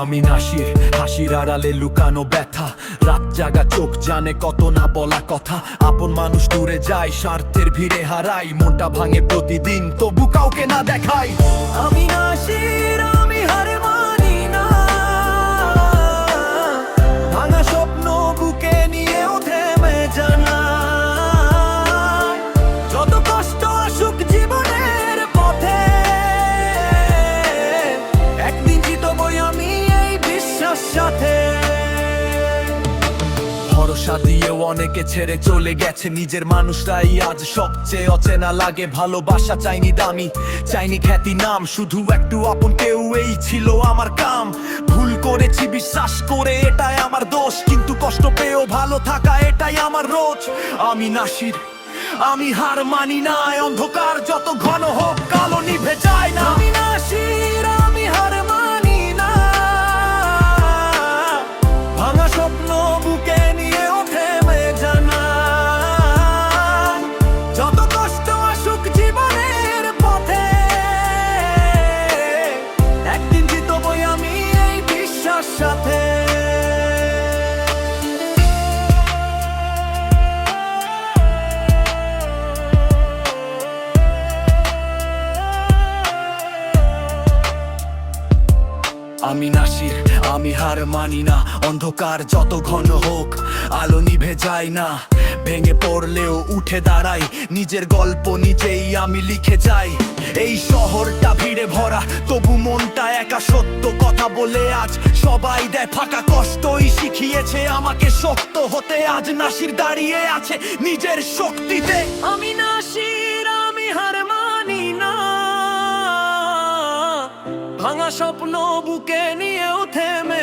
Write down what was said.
আমি নাসির, হাসির আড়ালে লুকানো ব্যথা। রাত জাগা চোখ জানে কত না বলা কথা। আপন মানুষ দূরে যায়, স্বার্থের ভিড়ে হারাই। মনটা ভাঙে প্রতিদিন, তবু কাউকে না দেখাই। আমি ভরসা দিয়েও অনেকে ছেড়ে চলে গেছে। নিজের মানুষরাই আজ সবচেয়ে অচেনা লাগে। ভালোবাসা চাইনি দামি, চাইনি খ্যাতি নাম। শুধু একটু আপন কেউ এই ছিল আমার কাম। ভুল করেছি, বিশ্বাস করে এটাই আমার দোষ। কিন্তু কষ্ট পেয়েও ভালো থাকা এটাই আমার রোজ। আমি নাসির, আমি হার মানি না। অন্ধকার যত ঘন হোক আমি নাসির, আমি হার মানি না, অন্ধকার যত ঘন হোক, আলো নিভে যায় না। ভেঙে পড়লেও উঠে দাঁড়াই, নিজের গল্প নিজেই আমি লিখে যাই। এই শহরটা ভিড়ে ভরা, তবু মনটা একা সত্য কথা বলে আজ সবাই দেয় ফাঁকা কষ্টই শিখিয়েছে আমাকে শক্ত হতে। আজ নাসির দাঁড়িয়ে আছে নিজের শক্তিতে। আমি নাসির, আমি হার ভাঙা স্বপ্ন বুকে নিয়েও থেমে